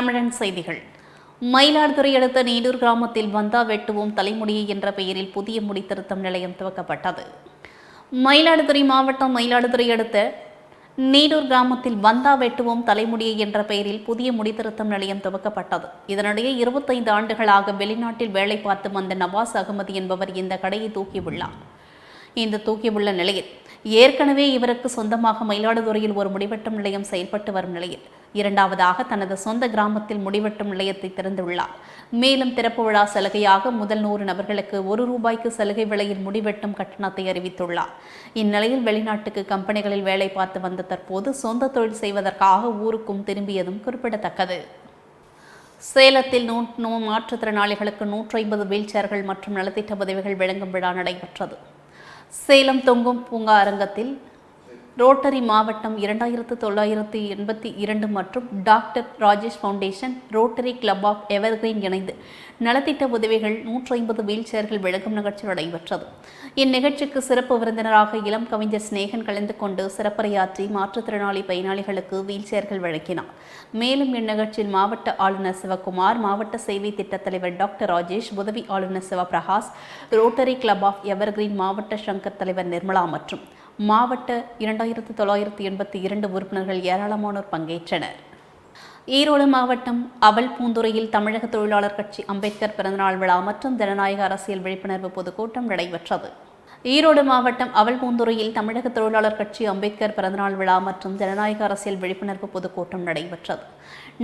தமிழன் செய்திகள். மயிலாடுதுறை அடுத்த நீடூர் கிராமத்தில் வந்தா வெட்டுவோம் தலைமுடியை என்ற பெயரில் புதிய முடி திருத்தம் நிலையம் துவக்கப்பட்டது. மயிலாடுதுறை மாவட்டம் மயிலாடுதுறை அடுத்த நீடூர் கிராமத்தில் வந்தா வெட்டுவோம் தலைமுடியை என்ற பெயரில் புதிய முடி திருத்தம் நிலையம் துவக்கப்பட்டது. இதனிடையே இருபத்தைந்து ஆண்டுகளாக வெளிநாட்டில் வேலை பார்த்து வந்த நவாஸ் அகமது என்பவர் இந்த கடையை தூக்கியுள்ளார். இந்த தூக்கியுள்ள நிலையில் ஏற்கனவே இவருக்கு சொந்தமாக மயிலாடுதுறையில் ஒரு முடிவெட்டும் நிலையம் செயல்பட்டு வரும் நிலையில் இரண்டாவதாக தனது சொந்த கிராமத்தில் முடிவெட்டும் நிலையத்தை திறந்துள்ளார். மேலும் திறப்பு விழா சலுகையாக முதல் நூறு நபர்களுக்கு ஒரு ரூபாய்க்கு சலுகை விலையில் முடிவெட்டும் கட்டணத்தை அறிவித்துள்ளார். இந்நிலையில் வெளிநாட்டுக்கு கம்பெனிகளில் வேலை பார்த்து வந்த தற்போது சொந்த தொழில் செய்வதற்காக ஊருக்கும் திரும்பியதும் குறிப்பிடத்தக்கது. சேலத்தில் நூ நூ மாற்றுத்திறனாளிகளுக்கு நூற்றி ஐம்பது வீல் சேர்கள் மற்றும் நலத்திட்ட உதவிகள் வழங்கும் விழா நடைபெற்றது. சேலம் தொங்கும் பூங்கா அரங்கத்தில் ரோட்டரி மாவட்டம் இரண்டாயிரத்து தொள்ளாயிரத்து எண்பத்தி இரண்டு மற்றும் doctor Rajesh foundation rotary club of evergreen இணைந்து நலத்திட்ட உதவிகள் நூற்றி ஐம்பது வீல் சேர்கள் வழங்கும் நிகழ்ச்சி நடைபெற்றது. இந்நிகழ்ச்சிக்கு சிறப்பு விருந்தினராக இளம் கவிஞர் சிநேகன் கலந்து கொண்டு சிறப்புரையாற்றி மாற்றுத்திறனாளி பயனாளிகளுக்கு வீல் சேர்கள் வழங்கினார். மேலும் இந்நிகழ்ச்சியில் மாவட்ட ஆளுநர் சிவகுமார் மாவட்ட சேவை திட்டத் தலைவர் டாக்டர் ராஜேஷ் உதவி ஆளுநர் Sivaprakash rotary club of evergreen மாவட்ட சங்கர் தலைவர் நிர்மலா மற்றும் மாவட்ட இரண்டாயிரத்து தொள்ளாயிரத்து எண்பத்தி இரண்டு உறுப்பினர்கள் ஏராளமானோர் பங்கேற்றனர். ஈரோடு மாவட்டம் அவல் பூந்துறையில் தமிழக தொழிலாளர் கட்சி அம்பேத்கர் பிறந்தநாள் விழா மற்றும் ஜனநாயக அரசியல் விழிப்புணர்வு பொதுக்கூட்டம் நடைபெற்றது. ஈரோடு மாவட்டம் அவல் பூந்துறையில் தமிழக தொழிலாளர் கட்சி அம்பேத்கர் பிறந்தநாள் விழா மற்றும் ஜனநாயக அரசியல் விழிப்புணர்வு பொதுக்கூட்டம் நடைபெற்றது.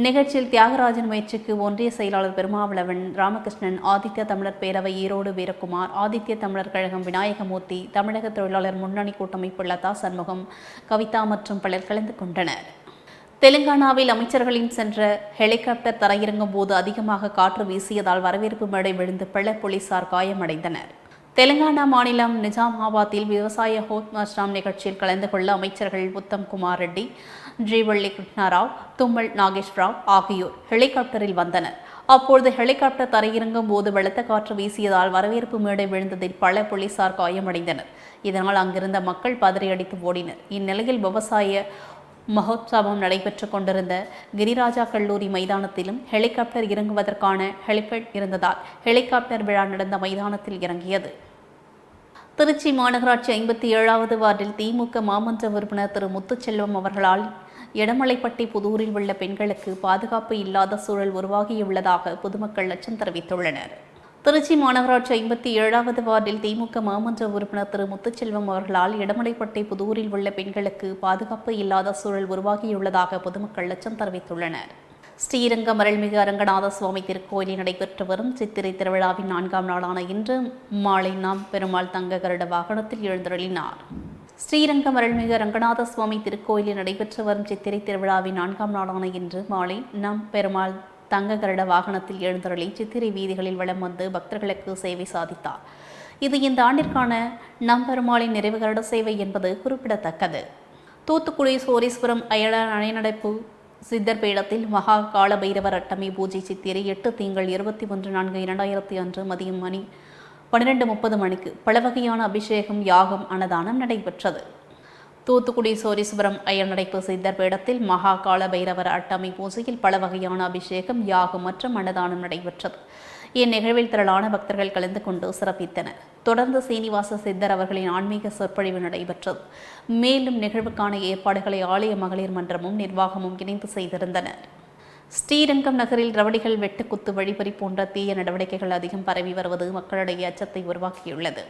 நிகழ்ச்சியில் தியாகராஜன் முயற்சிக்கு ஒன்றிய செயலாளர் பெருமாவளவன் ராமகிருஷ்ணன் ஆதித்ய தமிழர் பேரவை ஈரோடு வீரகுமார் ஆதித்ய தமிழர் கழகம் விநாயகமூர்த்தி தமிழக தொழிலாளர் முன்னணி கூட்டமைப்பு லதா சண்முகம் கவிதா மற்றும் பலர் கலந்து கொண்டனர். தெலுங்கானாவில் அமைச்சர்களின் சென்ற ஹெலிகாப்டர் தரையிறங்கும் போது அதிகமாக காற்று வீசியதால் வரவேற்பு மேடை விழுந்து பல போலீசார் காயமடைந்தனர். தெலுங்கானா மாநிலம் நிஜாமாபாத்தில் விவசாய ஹோத் மாஸ்டாம் நிகழ்ச்சியில் கலந்து கொள்ள அமைச்சர்கள் உத்தம் குமார் ரெட்டி ஜெய்வள்ளி கிருஷ்ணாராவ் தும்மல் நாகேஸ்வராவ் ஆகியோர் ஹெலிகாப்டரில் வந்தனர். அப்பொழுது ஹெலிகாப்டர் தரையிறங்கும் போது வெளுத்த காற்று வீசியதால் வரவேற்பு மேடை விழுந்ததில் பல போலீசார் காயமடைந்தனர். இதனால் அங்கிருந்த மக்கள் பதறியடித்து ஓடினர். இந்நிலையில் விவசாய மகோத்சவம் நடைபெற்று கொண்டிருந்த கிரிராஜா கல்லூரி மைதானத்திலும் ஹெலிகாப்டர் இறங்குவதற்கான ஹெலிபேட் இருந்ததால் ஹெலிகாப்டர் விழா நடந்த மைதானத்தில் இறங்கியது. திருச்சி மாநகராட்சி ஐம்பத்தி ஏழாவது வார்டில் திமுக மாமன்ற உறுப்பினர் திரு முத்துச்செல்வம் அவர்களால் எடமலைப்பட்டி புதூரில் உள்ள பெண்களுக்கு பாதுகாப்பு இல்லாத சூழல் உருவாகியுள்ளதாக பொதுமக்கள் அச்சம் தெரிவித்துள்ளனர். திருச்சி மாநகராட்சி ஐம்பத்தி ஏழாவது வார்டில் திமுக மாமன்ற உறுப்பினர் திரு. முத்துச்செல்வம் அவர்களால் இடமலைப்பட்டை புதூரில் உள்ள பெண்களுக்கு பாதுகாப்பு இல்லாத சூழல் உருவாகியுள்ளதாக பொதுமக்கள் அச்சம் தெரிவித்துள்ளனர். ஸ்ரீரங்கம் அருள்மிகு அரங்கநாத சுவாமி திருக்கோயிலில் நடைபெற்று வரும் சித்திரை திருவிழாவின் நான்காம் நாளான இன்று மாலை நாம் பெருமாள் தங்க கருட வாகனத்தில் எழுந்தருளினார். ஸ்ரீரங்கம் அருள்மிகு ரங்கநாத சுவாமி திருக்கோயிலில் நடைபெற்று வரும் சித்திரை திருவிழாவின் நான்காம் நாளான இன்று மாலை நம் பெருமாள் தங்க கருட வாகனத்தில் எழுந்தருளி சித்திரை வீதிகளில் வலம் வந்து பக்தர்களுக்கு சேவை சாதித்தார். இது இந்த ஆண்டிற்கான நம் பெருமாளின் நிறைவு கருட சேவை என்பது குறிப்பிடத்தக்கது. தூத்துக்குடி சோரீஸ்வரம் அயலார் அணைநடைப்பு சித்தர் பீடத்தில் மகா கால பைரவர் அட்டமி பூஜை சித்திரை எட்டு திங்கள் இருபத்தி ஒன்று நான்கு இரண்டாயிரத்தி அன்று மதியம் மணி பன்னிரெண்டு முப்பது மணிக்கு பல வகையான அபிஷேகம் யாகம் அன்னதானம் நடைபெற்றது. தூத்துக்குடி சோரீஸ்வரம் அய்யநடைப்பு சித்தர் பீடத்தில் மகா கால பைரவர் அட்டமை பூஜையில் பல வகையான அபிஷேகம் யாகம் மற்றும் அன்னதானம் நடைபெற்றது. இந்நிகழ்வில் திரளான பக்தர்கள் கலந்து கொண்டு சிறப்பித்தனர். தொடர்ந்து சீனிவாச சித்தர் அவர்களின் ஆன்மீக சொற்பொழிவு நடைபெற்றது. மேலும் நிகழ்வுக்கான ஏற்பாடுகளை ஆலய மகளிர் மன்றமும் நிர்வாகமும் இணைந்து செய்திருந்தனர் ஸ்ரீரங்கம் நகரில் ரவடிகள் வெட்டுக்குத்து வழிபறி போன்ற தீய நடவடிக்கைகள் அதிகம் பரவி வருவது மக்களிடையே அச்சத்தை உருவாக்கியுள்ளது.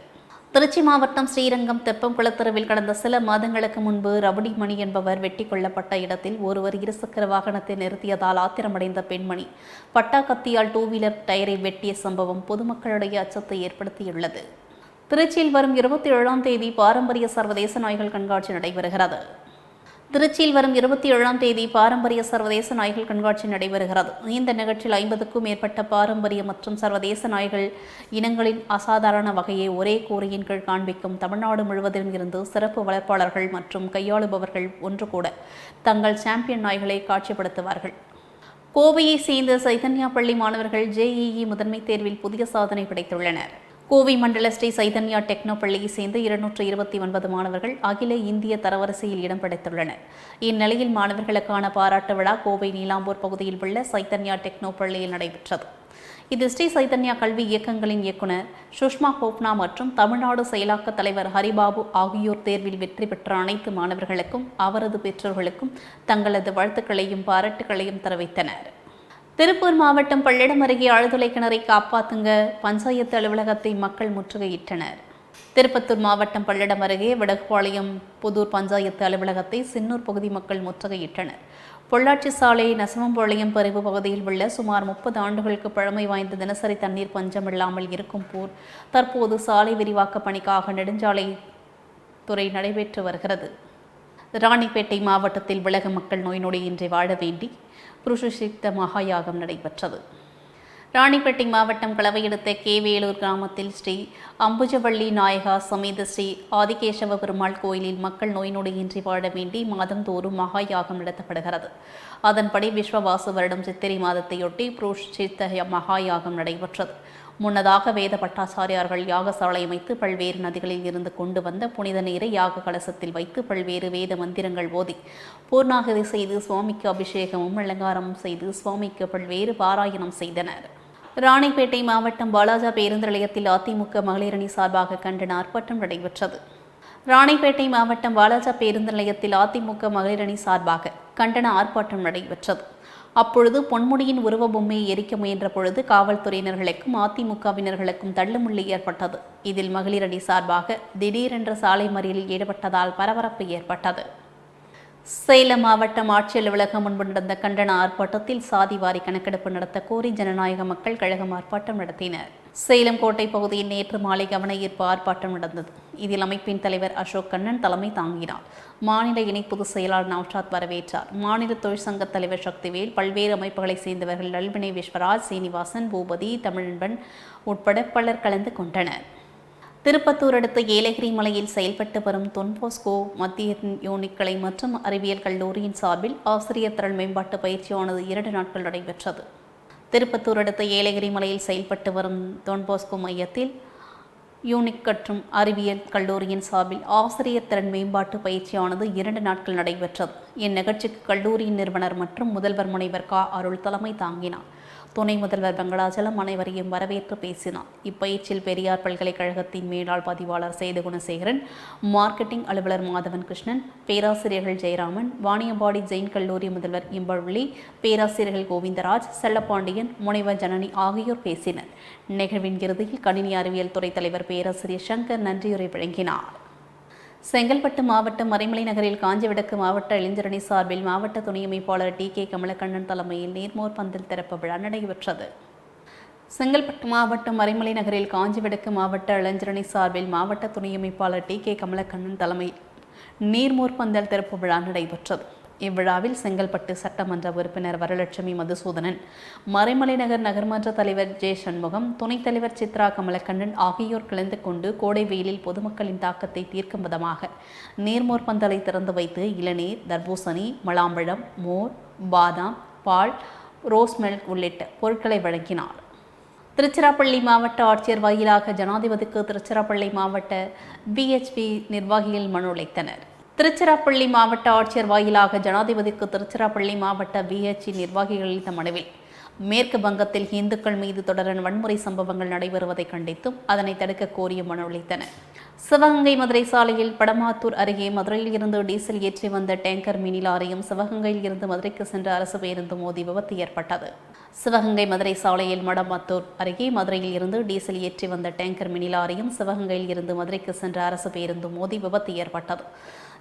திருச்சி மாவட்டம் ஸ்ரீரங்கம் தெப்பம் தெப்பங்குளத்தெருவில் கடந்த சில மாதங்களுக்கு முன்பு ரவுடி மணி என்பவர் வெட்டி கொல்லப்பட்ட இடத்தில் ஒருவர் இருசக்கர வாகனத்தை நிறுத்தியதால் ஆத்திரமடைந்த பெண்மணி பட்டா கத்தியால் டூ வீலர் டயரை வெட்டிய சம்பவம் பொதுமக்களிடையே அச்சத்தை ஏற்படுத்தியுள்ளது. திருச்சியில் வரும் இருபத்தி ஏழாம் தேதி பாரம்பரிய சர்வதேச நாய்கள் கண்காட்சி நடைபெறுகிறது. திருச்சியில் வரும் இருபத்தி ஏழாம் தேதி பாரம்பரிய சர்வதேச நாய்கள் கண்காட்சி நடைபெறுகிறது. இந்த நிகழ்ச்சியில் ஐம்பதுக்கும் மேற்பட்ட பாரம்பரிய மற்றும் சர்வதேச நாய்கள் இனங்களின் அசாதாரண வகையை ஒரே கூரையின் கீழ் காண்பிக்கும் தமிழ்நாடு முழுவதிலும் இருந்து சிறப்பு வளர்ப்பாளர்கள் மற்றும் கையாளுபவர்கள் ஒன்று கூட தங்கள் சாம்பியன் நாய்களை காட்சிப்படுத்துவார்கள். கோவையை சேர்ந்த சைதன்யா பள்ளி மாணவர்கள் ஜேஇஇ முதன்மை தேர்வில் புதிய சாதனை படைத்துள்ளனர். கோவை மண்டல ஸ்ரீ சைதன்யா டெக்னோ பள்ளியை சேர்ந்த இருநூற்று இருபத்தி ஒன்பது மாணவர்கள் அகில இந்திய தரவரிசையில் இடம் பிடித்துள்ளனர். இந்நிலையில் மாணவர்களுக்கான பாராட்டு விழா கோவை நீலாம்பூர் பகுதியில் உள்ள சைதன்யா டெக்னோ பள்ளியில் நடைபெற்றது. இது ஸ்ரீ சைதன்யா கல்வி இயக்கங்களின் இயக்குனர் சுஷ்மா கோப்னா மற்றும் தமிழ்நாடு செயலாக்க தலைவர் ஹரிபாபு ஆகியோர் தேர்வில் வெற்றி பெற்ற அனைத்து மாணவர்களுக்கும் அவரது பெற்றோர்களுக்கும் தங்களது வாழ்த்துக்களையும் பாராட்டுகளையும் தெரிவித்தனர். திருப்பூர் மாவட்டம் பள்ளிடம் அருகே ஆழ்துளை கிணறை காப்பாத்துங்க பஞ்சாயத்து அலுவலகத்தை மக்கள் முற்றுகையிட்டனர். திருப்பத்தூர் மாவட்டம் பள்ளிடம் அருகே வடகுபாளையம் புதூர் பஞ்சாயத்து அலுவலகத்தை சின்னூர் பகுதி மக்கள் முற்றுகையிட்டனர். பொள்ளாச்சி சாலை நசமம்பாளையம் பரிவு பகுதியில் உள்ள சுமார் முப்பது ஆண்டுகளுக்கு பழமை வாய்ந்த தினசரி தண்ணீர் பஞ்சம் இல்லாமல் இருக்கும் போர் தற்போது சாலை விரிவாக்க பணிக்காக நெடுஞ்சாலை துறை நடைபெற்று வருகிறது. ராணிப்பேட்டை மாவட்டத்தில் உலக மக்கள் நோய் நொடியின்றி வாழ வேண்டி புருஷசித்த மகாயாகம் நடைபெற்றது. ராணிப்பேட்டை மாவட்டம் களவையெடுத்த கேவேலூர் கிராமத்தில் ஸ்ரீ அம்புஜவள்ளி நாயகா சமேத ஸ்ரீ ஆதிகேசவ பெருமாள் கோயிலில் மக்கள் நோய் நொடியின்றி வாழ வேண்டி மாதந்தோறும் மகா யாகம் நடத்தப்படுகிறது. அதன்படி விஸ்வவாசு வருடம் சித்திரை மாதத்தையொட்டி புரோஷித்த மகா யாகம் நடைபெற்றது. முன்னதாக வேத பட்டாச்சாரியார்கள் யாகசாலை அமைத்து பல்வேறு நதிகளில் இருந்து கொண்டு வந்த புனித நீரை யாக கலசத்தில் வைத்து பல்வேறு வேத மந்திரங்கள் ஓதி பூர்ணாகதி செய்து சுவாமிக்கு அபிஷேகமும் அலங்காரமும் செய்து சுவாமிக்கு பல்வேறு பாராயணம் செய்தனர். ராணிப்பேட்டை மாவட்டம் பாலாஜா பேருந்து நிலையத்தில் அதிமுக மகளிரணி சார்பாக கண்டன ஆர்ப்பாட்டம் நடைபெற்றது. ராணிப்பேட்டை மாவட்டம் வாலாஜா பேருந்து நிலையத்தில் அதிமுக மகளிரணி சார்பாக கண்டன ஆர்ப்பாட்டம் நடைபெற்றது. அப்பொழுது பொன்முடியின் உருவ பொம்மையை எரிக்க முயன்ற பொழுது காவல்துறையினர்களுக்கும் அதிமுகவினர்களுக்கும் தள்ளுமுள்ளி ஏற்பட்டது. இதில் மகளிரணி சார்பாக திடீரென்ற சாலை மறியலில் ஈடுபட்டதால் பரபரப்பு ஏற்பட்டது. சேலம் மாவட்டம் ஆட்சி அலுவலகம் முன்பு நடந்த கண்டன ஆர்ப்பாட்டத்தில் சாதிவாரி கணக்கெடுப்பு நடத்த கோரி ஜனநாயக மக்கள் கழகம் ஆர்ப்பாட்டம் நடத்தினர். சேலம் கோட்டை பகுதியில் நேற்று மாலை கவன ஈர்ப்பு ஆர்ப்பாட்டம் நடந்தது. இதில் அமைப்பின் தலைவர் அசோக் கண்ணன் தலைமை தாங்கினார். மாநில இணை பொதுச் செயலாளர் நவ்ஷாத் வரவேற்றார். மாநில தொழிற்சங்க தலைவர் சக்திவேல் பல்வேறு அமைப்புகளைச் சேர்ந்தவர்கள் நல்வினை விஸ்வராஜ் சீனிவாசன் பூபதி தமிழன்பன் உட்பட பலர் கலந்து கொண்டனர். திருப்பத்தூர் அடுத்த ஏலகிரி மலையில் செயல்பட்டு வரும் தொன்போஸ்கோ மத்திய யூனிக்கலை மற்றும் அறிவியல் கல்லூரியின் சார்பில் ஆசிரியர் திறன் மேம்பாட்டு பயிற்சியானது இரண்டு நாட்கள் நடைபெற்றது. திருப்பத்தூர் அடுத்த ஏலகிரி மலையில் செயல்பட்டு வரும் தொன்போஸ்கோ மையத்தில் யூனிக் மற்றும் அறிவியல் கல்லூரியின் சார்பில் ஆசிரியர் திறன் மேம்பாட்டு பயிற்சியானது இரண்டு நாட்கள் நடைபெற்றது. இந்நிகழ்ச்சிக்கு கல்லூரியின் நிறுவனர் மற்றும் முதல்வர் முனைவர் கா. அருள் தலைமை தாங்கினார். துணை முதல்வர் வெங்கடாச்சலம் அனைவரையும் வரவேற்று பேசினார். இப்பயிற்சியில் பெரியார் பல்கலைக்கழகத்தின் மேலாள் பதிவாளர் சேது குணசேகரன் மார்க்கெட்டிங் அலுவலர் மாதவன் கிருஷ்ணன் பேராசிரியர்கள் ஜெயராமன் வாணியம்பாடி ஜெயின் கல்லூரி முதல்வர் இம்பழி பேராசிரியர்கள் கோவிந்தராஜ் செல்லப்பாண்டியன் முனைவர் ஜனனி ஆகியோர் பேசினர். நிகழ்வின் இறுதியில் கணினி அறிவியல் துறை தலைவர் பேராசிரியர் சங்கர் நன்றியுரை வழங்கினார். செங்கல்பட்டு மாவட்டம் மறைமலை நகரில் காஞ்சிவிடக்கு மாவட்ட இளைஞரணி சார்பில் மாவட்ட துணை அமைப்பாளர் டி கே கமலக்கண்ணன் தலைமையில் நீர்மோர் பந்தல் திறப்பு விழா நடைபெற்றது. செங்கல்பட்டு மாவட்டம் மறைமலை நகரில் காஞ்சிவிடக்கு மாவட்ட இளைஞரணி சார்பில் மாவட்ட துணை அமைப்பாளர் டி கே கமலக்கண்ணன் தலைமையில் நீர்மோர் பந்தல் திறப்பு விழா நடைபெற்றது. இவ்விழாவில் செங்கல்பட்டு சட்டமன்ற உறுப்பினர் வரலட்சுமி மதுசூதனன் மறைமலைநகர் நகர்மன்ற தலைவர் ஜே. சண்முகம் துணைத் தலைவர் சித்ரா கமலக்கண்ணன் ஆகியோர் கலந்து கொண்டு கோடை வெயிலில் பொதுமக்களின் தாக்கத்தை தீர்க்கும் விதமாக நீர்மோர் பந்தலை திறந்து வைத்து இளநீர் தர்பூசணி மலாம்பழம் மோர் பாதாம் பால் ரோஸ் மில்க் உள்ளிட்ட பொருட்களை வழங்கினார். திருச்சிராப்பள்ளி மாவட்ட ஆட்சியர் வாயிலாக ஜனாதிபதிக்கு திருச்சிராப்பள்ளி மாவட்ட பிஹெச்பி நிர்வாகிகள் மனு அளித்தனர். திருச்சிராப்பள்ளி மாவட்ட ஆட்சியர் வாயிலாக ஜனாதிபதிக்கு திருச்சிராப்பள்ளி மாவட்ட பிஹெச்சி நிர்வாகிகள் அளித்த மனுவில் மேற்கு வங்கத்தில் இந்துக்கள் மீது தொடரன் வன்முறை சம்பவங்கள் நடைபெறுவதை கண்டித்தும் அதனை தடுக்க கோரிய மனு அளித்தனர் சிவகங்கை மதுரை சாலையில் படமாத்தூர் அருகே மதுரையில் இருந்து டீசல் ஏற்றி வந்த டேங்கர் மினி லாரியும் சிவகங்கையில் இருந்து மதுரைக்கு சென்ற அரசு பேருந்து மோதி விபத்து ஏற்பட்டது. சிவகங்கை மதுரை சாலையில் மடமாத்தூர் அருகே மதுரையில் இருந்து டீசல் ஏற்றி வந்த டேங்கர் மினி லாரியும் சிவகங்கையில் இருந்து மதுரைக்கு சென்ற அரசு பேருந்து மோதி விபத்து ஏற்பட்டது.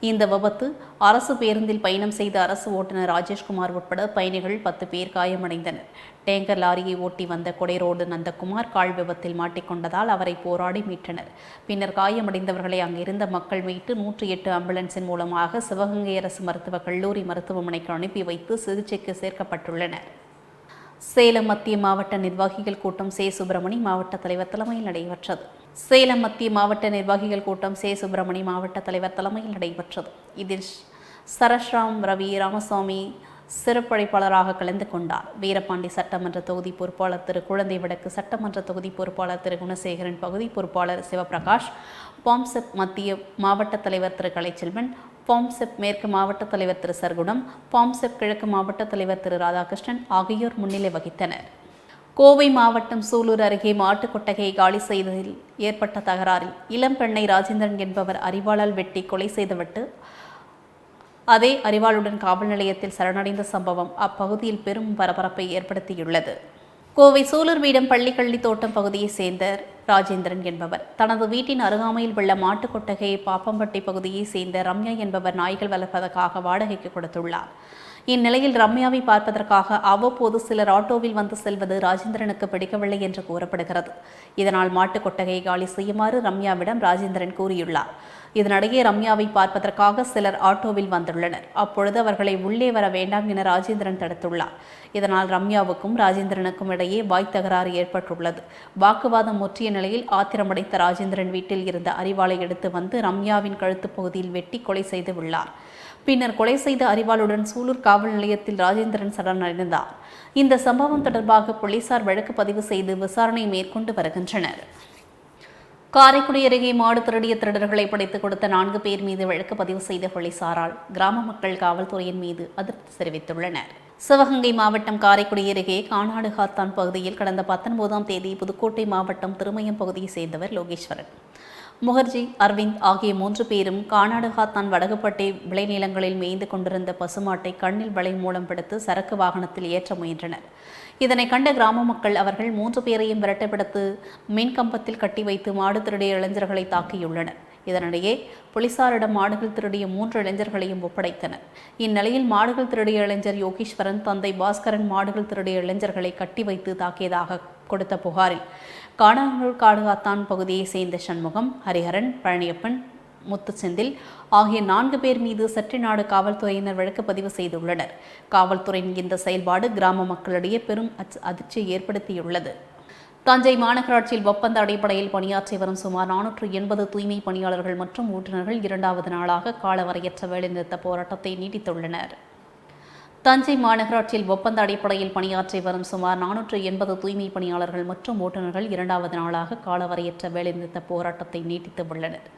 இந்த விபத்து அரசு பேருந்தில் பயணம் செய்த அரசு ஓட்டுநர் ராஜேஷ்குமார் உட்பட பயணிகள் பத்து பேர் காயமடைந்தனர். டேங்கர் லாரியை ஓட்டி வந்த கொடைரோடு நந்தகுமார் கால் விபத்தில் மாட்டிக்கொண்டதால் அவரை போராடி மீட்டனர். பின்னர் காயமடைந்தவர்களை அங்கிருந்த மக்கள் மீட்டு நூற்றி எட்டு ஆம்புலன்ஸின் மூலமாக சிவகங்கை அரசு மருத்துவக் கல்லூரி மருத்துவமனைக்கு அனுப்பி வைத்து சிகிச்சைக்கு சேர்க்கப்பட்டுள்ளனர். சேலம் மத்திய மாவட்ட நிர்வாகிகள் கூட்டம் சே. சுப்பிரமணி மாவட்ட தலைவர் தலைமையில் நடைபெற்றது. சேலம் மத்திய மாவட்ட நிர்வாகிகள் கூட்டம் சே. சுப்பிரமணி மாவட்ட தலைவர் தலைமையில் நடைபெற்றது. இதில் சரஸ்ராம் ரவி ராமசாமி சிறப்பழைப்பாளராக கலந்து கொண்டார். வீரபாண்டி சட்டமன்ற தொகுதி பொறுப்பாளர் திரு. குழந்தை விடக்கு சட்டமன்ற தொகுதி பொறுப்பாளர் திரு. குணசேகரன் பகுதி பொறுப்பாளர் சிவபிரகாஷ் பாம்செப் மத்திய மாவட்ட தலைவர் திரு. கலைச்செல்வன் பாம்செப் மேற்கு மாவட்ட தலைவர் திரு சர்க்குணம் பாம்செப் கிழக்கு மாவட்ட தலைவர் திரு ராதாகிருஷ்ணன் ஆகியோர் முன்னிலை வகித்தனர். கோவை மாவட்டம் சூலூர் அருகே மாட்டுக் கொட்டகையை காலி செய்ததில் ஏற்பட்ட தகராறில் இளம்பெண்ணை ராஜேந்திரன் என்பவர் அறிவாளால் வெட்டி கொலை செய்துவிட்டு அதே அறிவாளுடன் காவல் நிலையத்தில் சரணடைந்த சம்பவம் அப்பகுதியில் பெரும் பரபரப்பை ஏற்படுத்தியுள்ளது. கோவை சூலூர் வீடம் பள்ளிக்கள்ளி தோட்டம் பகுதியைச் சேர்ந்த ராஜேந்திரன் என்பவர். தனது வீட்டின் அருகாமையில் உள்ள மாட்டுக் கொட்டகையை பாப்பம்பட்டி பகுதியைச் சேர்ந்த ரம்யா என்பவர் நாய்கள் வளர்ப்பதற்காக வாடகைக்கு கொடுத்துள்ளார். இந்நிலையில் ரம்யாவை பார்ப்பதற்காக அவ்வப்போது சிலர் ஆட்டோவில் வந்து செல்வது ராஜேந்திரனுக்கு பிடிக்கவில்லை என்று கூறப்படுகிறது. இதனால் மாட்டுக் கொட்டகையை காலி செய்யுமாறு ரம்யாவிடம் ராஜேந்திரன் கூறியுள்ளார். இதனிடையே ரம்யாவை பார்ப்பதற்காக சிலர் ஆட்டோவில் வந்துள்ளனர். அப்பொழுது அவர்களை உள்ளே வர வேண்டாம் என ராஜேந்திரன் தடுத்துள்ளார். இதனால் ரம்யாவுக்கும் ராஜேந்திரனுக்கும் இடையே வாய் தகராறு ஏற்பட்டுள்ளது. வாக்குவாதம் முற்றிய நிலையில் ஆத்திரமடைத்த ராஜேந்திரன் வீட்டில் இருந்த அறிவாளை எடுத்து வந்து ரம்யாவின் கழுத்து பகுதியில் வெட்டி கொலை செய்து உள்ளார். பின்னர் கொலை செய்த அறிவாளுடன் சூலூர் காவல் நிலையத்தில் ராஜேந்திரன் சரணடைந்தார் இந்த சம்பவம் தொடர்பாக போலீசார் வழக்கு பதிவு செய்து விசாரணை மேற்கொண்டு வருகின்றனர். காரைக்குடி அருகே மாடு திருடிய திருடர்களை பிடித்துக் கொடுத்த நான்கு பேர் மீது வழக்கு பதிவு செய்த போலீசாரால் கிராம மக்கள் காவல்துறையின் மீது அதிருப்தி தெரிவித்துள்ளனர். சிவகங்கை மாவட்டம் காரைக்குடி அருகே காணாடு காத்தான் பகுதியில் கடந்த பத்தொன்பதாம் தேதி புதுக்கோட்டை மாவட்டம் திருமயம் பகுதியைச் சேர்ந்தவர் லோகேஸ்வரன். முகர்ஜி அரவிந்த் ஆகிய மூன்று பேரும் கானாடுகாத்தான் வடகுப்பட்டை விளைநிலங்களில் மேய்ந்து கொண்டிருந்த பசுமாட்டை கண்ணில் வலை மூலம் பிடித்து சரக்கு வாகனத்தில் ஏற்ற முயன்றனர். இதனை கண்ட கிராம மக்கள் அவர்கள் மூன்று பேரையும் விரட்டப்படுத்து மின் கம்பத்தில் கட்டி வைத்து மாடு திருடிய இளைஞர்களை தாக்கியுள்ளனர். இதனிடையே போலீசாரிடம் மாடுகள் திருடிய மூன்று இளைஞர்களையும் ஒப்படைத்தனர். இந்நிலையில் மாடுகள் திருடிய இளைஞர் யோகீஸ்வரன் தந்தை பாஸ்கரன் மாடுகள் திருடிய இளைஞர்களை கட்டி வைத்து தாக்கியதாக கொடுத்த புகாரில் காணாங்கூர் காடுகாத்தான் பகுதியைச் சேர்ந்த சண்முகம் ஹரிஹரன் பழனியப்பன் முத்துச்செந்தில் ஆகிய நான்கு பேர் மீது செட்டிநாடு காவல்துறையினர் வழக்கு பதிவு செய்துள்ளனர். காவல்துறையின் இந்த செயல்பாடு கிராம மக்களிடையே பெரும் அதிர்ச்சியை ஏற்படுத்தியுள்ளது. தஞ்சை மாநகராட்சியில் ஒப்பந்த அடிப்படையில் பணியாற்றி வரும் சுமார் நானூற்று எண்பது தூய்மை பணியாளர்கள் மற்றும் ஓட்டுநர்கள் இரண்டாவது நாளாக காலவரையற்ற வேலைநிறுத்த போராட்டத்தை நீட்டித்துள்ளனர். தஞ்சை மாநகராட்சியில் ஒப்பந்த அடிப்படையில் பணியாற்றி வரும் சுமார் நானூற்று எண்பது தூய்மை பணியாளர்கள் மற்றும் ஓட்டுநர்கள் இரண்டாவது நாளாக காலவரையற்ற வேலைநிறுத்த போராட்டத்தை நீட்டித்து உள்ளனர்.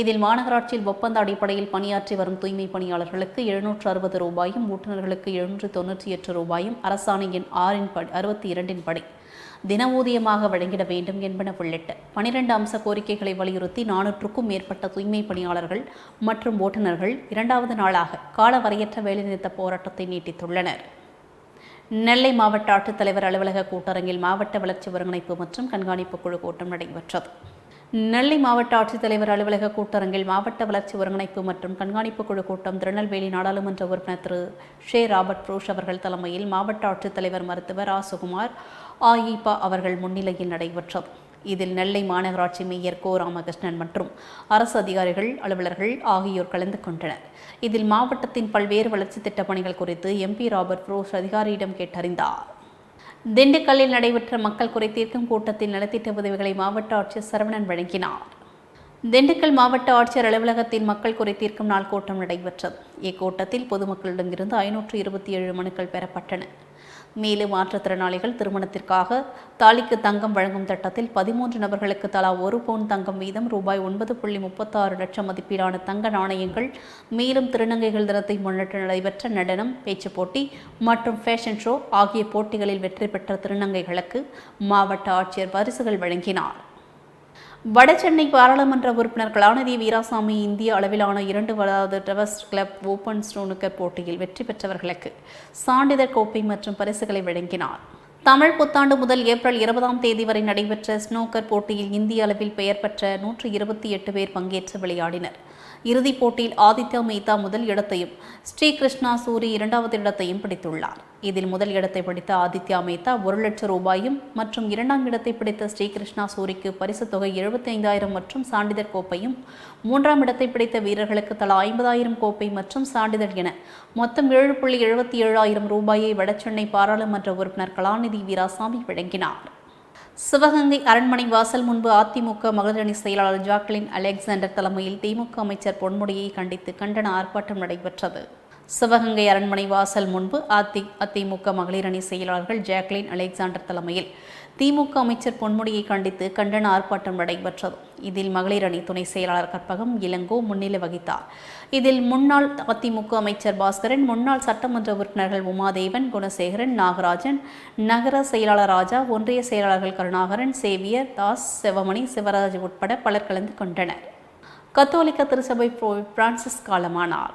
இதில் மாநகராட்சியில் ஒப்பந்த அடிப்படையில் பணியாற்றி வரும் தூய்மை பணியாளர்களுக்கு எழுநூற்று அறுபது ரூபாயும் ஓட்டுநர்களுக்கு எழுநூற்று தொன்னூற்றி எட்டு ரூபாயும் அரசாணை எண் ஆறின் படி அறுபத்தி இரண்டின் படி தின ஊதியமாக வழங்கிட வேண்டும் என்பன உள்ளிட்ட பனிரெண்டு அம்ச கோரிக்கைகளை வலியுறுத்தி நானூற்றுக்கும் மேற்பட்ட தூய்மை பணியாளர்கள் மற்றும் ஓட்டுநர்கள் இரண்டாவது நாளாக காலவரையற்ற வேலைநிறுத்த போராட்டத்தை நீட்டித்துள்ளனர். நெல்லை மாவட்ட ஆட்சித்தலைவர் அலுவலக கூட்டரங்கில் மாவட்ட வளர்ச்சி ஒருங்கிணைப்பு மற்றும் கண்காணிப்பு குழு கூட்டம் நடைபெற்றது. நெல்லை மாவட்ட ஆட்சித்தலைவர் அலுவலக கூட்டரங்கில் மாவட்ட வளர்ச்சி ஒருங்கிணைப்பு மற்றும் கண்காணிப்பு குழு கூட்டம் திருநெல்வேலி நாடாளுமன்ற உறுப்பினர் திரு. ஷே ராபர்ட் புரூஷ் அவர்கள் தலைமையில் மாவட்ட ஆட்சித்தலைவர் மருத்துவர் ஆ சுகுமார் ஆயிபா அவர்கள் முன்னிலையில் நடைபெற்றது. இதில் நெல்லை மாநகராட்சி மேயர் கோ. ராமகிருஷ்ணன் மற்றும் அரசு அதிகாரிகள் அலுவலர்கள் ஆகியோர் கலந்து கொண்டனர். இதில் மாவட்டத்தின் பல்வேறு வளர்ச்சி திட்டப் பணிகள் குறித்து எம்பி ராபர்ட் புரோஷ் அதிகாரியிடம் கேட்டறிந்தார். திண்டுக்கல்லில் நடைபெற்ற மக்கள் குறை தீர்க்கும் கூட்டத்தில் நலத்திட்ட உதவிகளை மாவட்ட ஆட்சியர் சரவணன் வழங்கினார். திண்டுக்கல் மாவட்ட ஆட்சியர் அலுவலகத்தில் மக்கள் குறை தீர்க்கும் நாள் கூட்டம் நடைபெற்றது. இக்கூட்டத்தில் பொதுமக்களிடமிருந்து ஐநூற்று இருபத்தி ஏழு மனுக்கள் பெறப்பட்டன. மேலும் மாற்றுத்திறனாளிகள் திருமணத்திற்காக தாலிக்கு தங்கம் வழங்கும் திட்டத்தில் பதிமூன்று நபர்களுக்கு தலா ஒரு பவுன் தங்கம் வீதம் ரூபாய் ஒன்பது புள்ளி முப்பத்தாறு லட்சம் மதிப்பீடான தங்க நாணயங்கள் மேலும் திருநங்கைகள் தினத்தை முன்னிட்டு நடைபெற்ற நடனம் பேச்சுப் போட்டி மற்றும் ஃபேஷன் ஷோ ஆகிய போட்டிகளில் வெற்றி பெற்ற திருநங்கைகளுக்கு மாவட்ட ஆட்சியர் பரிசுகள் வழங்கினார். வடசென்னை பாராளுமன்ற உறுப்பினர் கலாநிதி வீராசாமி இந்திய அளவிலான இரண்டு வளாவது டெவஸ்ட் கிளப் ஓபன் ஸ்டோனுக்கர் போட்டியில் வெற்றி பெற்றவர்களுக்கு சான்றிதழ் கோப்பை மற்றும் பரிசுகளை வழங்கினார். தமிழ் புத்தாண்டு முதல் ஏப்ரல் இருபதாம் தேதி வரை நடைபெற்ற ஸ்னோக்கர் போட்டியில் இந்திய அளவில் பெயர் பெற்ற நூற்று இருபத்தி எட்டு பேர் பங்கேற்று விளையாடினர். இறுதிப் போட்டியில் ஆதித்யா மேத்தா முதல் இடத்தையும் ஸ்ரீ கிருஷ்ணா சூரி இரண்டாவது இடத்தையும் பிடித்துள்ளார். இதில் முதல் இடத்தை பிடித்த ஆதித்யா மேத்தா ஒரு லட்சம் ரூபாயும் மற்றும் இரண்டாம் இடத்தை பிடித்த ஸ்ரீகிருஷ்ணா சூரிக்கு பரிசுத் தொகை எழுபத்தி ஐந்தாயிரம் மற்றும் சான்றிதழ் கோப்பையும் மூன்றாம் இடத்தை பிடித்த வீரர்களுக்கு தலா ஐம்பதாயிரம் கோப்பை மற்றும் சான்றிதழ் என மொத்தம் ஏழு புள்ளி எழுபத்தி ஏழாயிரம் ரூபாயை வடசென்னை பாராளுமன்ற உறுப்பினர் கலாநிதி வீராசாமி வழங்கினார். சிவகங்கை அரண்மனை வாசல் முன்பு அதிமுக மகளிரணி செயலாளர் ஜாக்லின் அலெக்சாண்டர் தலைமையில் திமுக அமைச்சர் பொன்முடியை கண்டித்து கண்டன ஆர்ப்பாட்டம் நடைபெற்றது. சிவகங்கை அரண்மனை வாசல் முன்பு அதி அதிமுக மகளிரணி செயலாளர்கள் ஜாக்லின் அலெக்சாண்டர் தலைமையில் திமுக அமைச்சர் பொன்முடியை கண்டித்து கண்டன ஆர்ப்பாட்டம் நடைபெற்றது. இதில் மகளிர் அணி துணை செயலாளர் கற்பகம் இளங்கோ முன்னிலை வகித்தார். இதில் முன்னாள் அதிமுக அமைச்சர் பாஸ்கரன் முன்னாள் சட்டமன்ற உறுப்பினர்கள் உமாதேவன் குணசேகரன் நாகராஜன் நகர செயலாளர் ராஜா ஒன்றிய செயலாளர்கள் கருணாகரன் சேவியர் தாஸ் சிவமணி சிவராஜ் உட்பட பலர் கலந்து கொண்டனர். கத்தோலிக்க திருச்சபை பிரான்சிஸ் காலமானார்.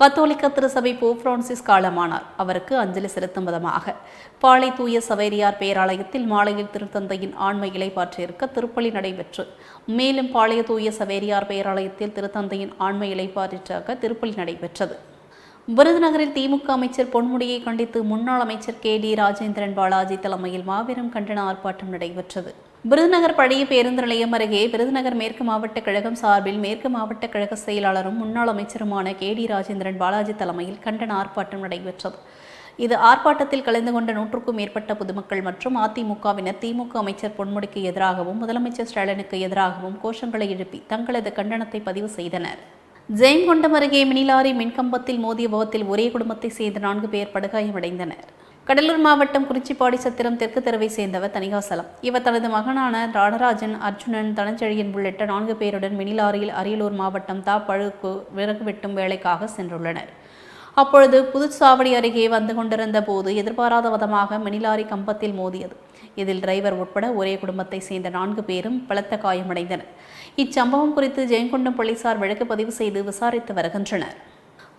கத்தோலிக்க திருசபை போப் பிரான்சிஸ் காலமானார். அவருக்கு அஞ்சலி செலுத்தும் விதமாக பாளை தூய சவேரியார் பேராலயத்தில் மாலையில் திருத்தந்தையின் ஆண்மை இலைப்பாற்றியிருக்க திருப்பலி நடைபெற்று மேலும் பாளைய தூய சவேரியார் பேராலயத்தில் திருத்தந்தையின் ஆண்மை இலைப்பாற்றிற்றாக திருப்பலி நடைபெற்றது. விருதுநகரில் திமுக அமைச்சர் பொன்முடியை கண்டித்து முன்னாள் அமைச்சர் கே டி ராஜேந்திரன் பாலாஜி தலைமையில் மாபெரும் கண்டன ஆர்ப்பாட்டம் நடைபெற்றது. விருதுநகர் பழைய பேருந்து நிலையம் அருகே விருதுநகர் மேற்கு மாவட்ட கழகம் சார்பில் மேற்கு மாவட்ட கழக செயலாளரும் முன்னாள் அமைச்சருமான கே டி ராஜேந்திரன் பாலாஜி தலைமையில் கண்டன ஆர்ப்பாட்டம் நடைபெற்றது. இது ஆர்ப்பாட்டத்தில் கலந்து கொண்ட நூற்றுக்கும் மேற்பட்ட பொதுமக்கள் மற்றும் அதிமுகவினர் திமுக அமைச்சர் பொன்முடிக்கு எதிராகவும் முதலமைச்சர் ஸ்டாலினுக்கு எதிராகவும் கோஷங்களை எழுப்பி தங்களது கண்டனத்தை பதிவு செய்தனர். ஜெயங்கொண்டம் அருகே மினிலாரி மின்கம்பத்தில் மோதிய விபத்தில் ஒரே குடும்பத்தை சேர்ந்த நான்கு பேர் படுகாயமடைந்தனர். கடலூர் மாவட்டம் குறிச்சிப்பாடி சத்திரம் தெற்கு தெருவை சேர்ந்தவர் தணிகாசலம். இவர் தனது மகனான ராடராஜன் அர்ஜுனன் தனஞ்செழியன் உள்ளிட்ட நான்கு பேருடன் மினிலாரியில் அரியலூர் மாவட்டம் தா பழுக்கு விறகு வெட்டும் வேலைக்காக சென்றுள்ளனர். அப்பொழுது புதுச்சாவடி அருகே வந்து கொண்டிருந்த போது எதிர்பாராத விதமாக மினிலாரி கம்பத்தில் மோதியது. இதில் டிரைவர் உட்பட ஒரே குடும்பத்தை சேர்ந்த நான்கு பேரும் பலத்த காயமடைந்தனர். இச்சம்பவம் குறித்து ஜெயங்கொண்டம் போலீசார் வழக்கு பதிவு செய்து விசாரித்து வருகின்றனர்.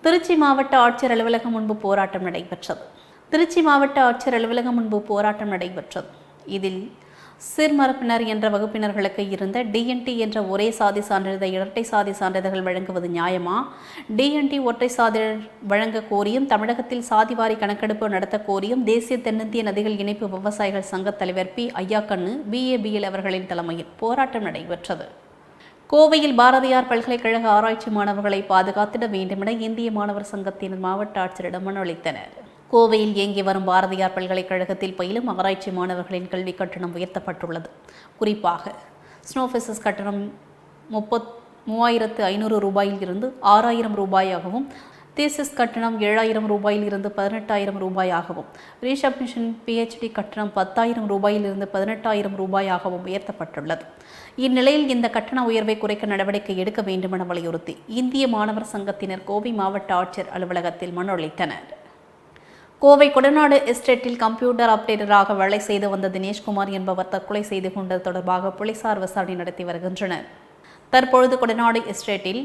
திருச்சி மாவட்ட ஆட்சியர் அலுவலகம் முன்பு போராட்டம் நடைபெற்றது. திருச்சி மாவட்ட ஆட்சியர் அலுவலகம் முன்பு போராட்டம் நடைபெற்றது. இதில் சிறுமரப்பினர் என்ற வகுப்பினர்களுக்கு இருந்த டிஎன்டி என்ற ஒரே சாதி சான்றிதழ் இரட்டை சாதி சான்றிதழ்கள் வழங்குவது நியாயமா? டிஎன்டி ஒற்றை சான்றிதழ் வழங்க கோரியும் தமிழகத்தில் சாதிவாரி கணக்கெடுப்பு நடத்த கோரியும் தேசிய தென்னிந்திய நதிகள் இணைப்பு விவசாயிகள் சங்க தலைவர் பி. ஐயாக்கண்ணு பிஏபிஎல் அவர்களின் தலைமையில் போராட்டம் நடைபெற்றது. கோவையில் பாரதியார் பல்கலைக்கழக ஆராய்ச்சி மாணவர்களை பாதுகாத்திட வேண்டுமென இந்திய மாணவர் சங்கத்தினர் மாவட்ட ஆட்சியரிடம் மனு அளித்தனர். கோவையில் இயங்கி வரும் பாரதியார் பல்கலைக்கழகத்தில் பயிலும் ஆராய்ச்சி மாணவர்களின் கல்வி கட்டணம் உயர்த்தப்பட்டுள்ளது. குறிப்பாக ஸ்னோஃபிசஸ் கட்டணம் முப்பத் மூவாயிரத்து ஐநூறு ரூபாயில் இருந்து ஆறாயிரம் ரூபாயாகவும் தேசிஸ் கட்டணம் ஏழாயிரம் ரூபாயில் இருந்து பதினெட்டாயிரம் ரூபாயாகவும் ரீசப்மிஷன் பிஹெச்டி கட்டணம் பத்தாயிரம் ரூபாயில் இருந்து பதினெட்டாயிரம் ரூபாயாகவும் உயர்த்தப்பட்டுள்ளது. இந்நிலையில் இந்த கட்டண உயர்வை குறைக்க நடவடிக்கை எடுக்க வேண்டுமென வலியுறுத்தி இந்திய மாணவர் சங்கத்தினர் கோவை மாவட்ட ஆட்சியர் அலுவலகத்தில் மனு அளித்தனர். கோவை கொடநாடு எஸ்டேட்டில் கம்ப்யூட்டர் ஆப்ரேட்டராக வேலை செய்து வந்த தினேஷ்குமார் என்பவர் தற்கொலை செய்து கொண்டது தொடர்பாக போலீசார் விசாரணை நடத்தி வருகின்றனர். தற்பொழுது கொடநாடு எஸ்டேட்டில்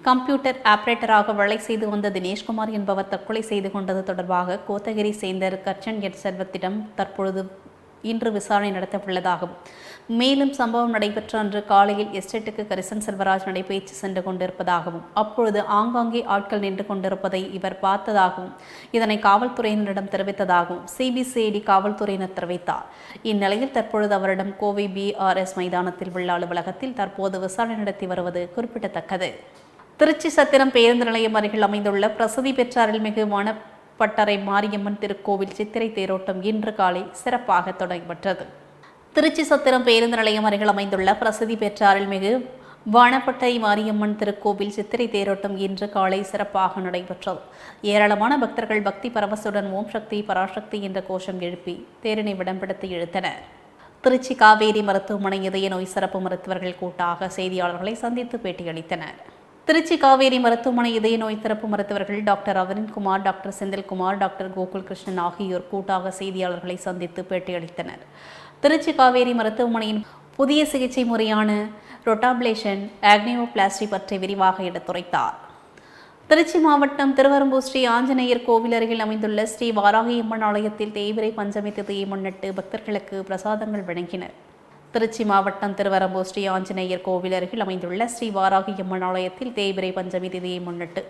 கம்ப்யூட்டர் ஆபரேட்டராக வேலை செய்து வந்த தினேஷ்குமார் என்பவர் தற்கொலை செய்து கொண்டது தொடர்பாக கோத்தகிரி சேந்தர் கர்ச்சன் எட் செல்வத்திடம் தற்பொழுது இன்று விசாரணை நடத்தவுள்ளதாகவும் மேலும் சம்பவம் நடைபெற்ற அன்று காலையில் எஸ்டேட்டுக்கு கரிசன் செல்வராஜ் நடைபயிற்சி சென்று கொண்டிருப்பதாகவும் அப்பொழுது ஆங்காங்கே ஆட்கள் நின்று கொண்டிருப்பதை இவர் பார்த்ததாகவும் இதனை காவல்துறையினரிடம் தெரிவித்ததாகவும் சிபிசிஐடி காவல்துறையினர் தெரிவித்தார். இந்நிலையில் தற்பொழுது அவரிடம் கோவை பிஆர்எஸ் மைதானத்தில் உள்ள அலுவலகத்தில் தற்போது விசாரணை நடத்தி வருவது குறிப்பிடத்தக்கது. திருச்சி சத்திரம் பேருந்து நிலையம் அருகில் அமைந்துள்ள பிரசித்தி பெற்ற அருள்மிகு வனப்பட்டறை மாரியம்மன் திருக்கோவில் சித்திரை தேரோட்டம் இன்று காலை சிறப்பாக தொடங்கப்பட்டது. திருச்சி சத்திரம் பேருந்து நிலையம் அருகில் அமைந்துள்ள பிரசித்தி பெற்ற அருள்மிகு வானப்பட்டை மாரியம்மன் திருக்கோவில் சித்திரை தேரோட்டம் இன்று காலை சிறப்பாக நடைபெற்றது. ஏராளமான பக்தர்கள் பக்தி பரவசுடன் ஓம் சக்தி பராசக்தி என்ற கோஷம் எழுப்பி தேரினை விடம்பிடித்து இழுத்தனர். திருச்சி காவேரி மருத்துவமனை இதய நோய் சிறப்பு மருத்துவர்கள் கூட்டாக செய்தியாளர்களை சந்தித்து பேட்டியளித்தனர். திருச்சி காவேரி மருத்துவமனை இதய நோய் சிறப்பு மருத்துவர்கள் டாக்டர் அவரின்குமார் டாக்டர் செந்தில்குமார் டாக்டர் கோகுல் கிருஷ்ணன் ஆகியோர் கூட்டாக செய்தியாளர்களை சந்தித்து பேட்டியளித்தனர். திருச்சி காவேரி மருத்துவமனையின் புதிய சிகிச்சை முறையான ரொட்டாப்ளேஷன் ஆக்னியோபிளாஸ்டி பற்றி விரிவாக எடுத்துரைத்தார். திருச்சி மாவட்டம் திருவரம்பூர் ஸ்ரீ ஆஞ்சநேயர் கோவில் அருகில் அமைந்துள்ள ஸ்ரீ வாராகியம்மன் ஆலயத்தில் தேய்விரை பஞ்சமி திதியை முன்னிட்டு பக்தர்களுக்கு பிரசாதங்கள் வழங்கினர். திருச்சி மாவட்டம் திருவரம்பூர் ஸ்ரீ ஆஞ்சநேயர் கோவில் அருகில் அமைந்துள்ள ஸ்ரீ வாராகியம்மன் ஆலயத்தில் தேய்பிரை பஞ்சமி திதியை முன்னிட்டு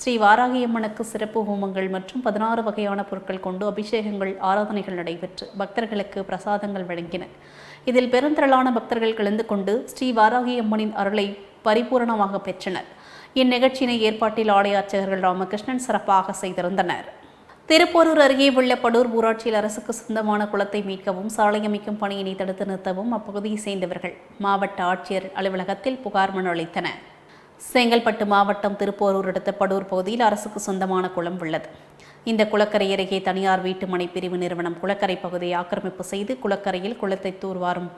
ஸ்ரீ வாராகியம்மனுக்கு சிறப்பு ஹோமங்கள் மற்றும் பதினாறு வகையான பொருட்கள் கொண்டு அபிஷேகங்கள் ஆராதனைகள் நடைபெற்று பக்தர்களுக்கு பிரசாதங்கள் வழங்கின. இதில் பெருந்திரளான பக்தர்கள் கலந்து கொண்டு ஸ்ரீ வாராகியம்மனின் அருளை பரிபூரணமாக பெற்றனர். இந்நிகழ்ச்சியினை ஏற்பாட்டில் ஆலய அர்ச்சகர்கள் ராமகிருஷ்ணன் சிறப்பாக செய்திருந்தனர். திருப்போரூர் அருகே உள்ள படூர் ஊராட்சியில் அரசுக்கு சொந்தமான குளத்தை மீட்கவும் சாலை அமைக்கும் பணியினை தடுத்து நிறுத்தவும் அப்பகுதியை சேர்ந்தவர்கள் மாவட்ட ஆட்சியர் அலுவலகத்தில் புகார் மனு அளித்தனர். செங்கல்பட்டு மாவட்டம் திருப்போரூர் அடுத்த படூர் பகுதியில் அரசுக்கு சொந்தமான குளம் உள்ளது. இந்த குளக்கரை அருகே தனியார் வீட்டுமனை பிரிவு நிறுவனம் குளக்கரை பகுதியை ஆக்கிரமிப்பு செய்து குளக்கரையில் குளத்தை தூர்வாரும்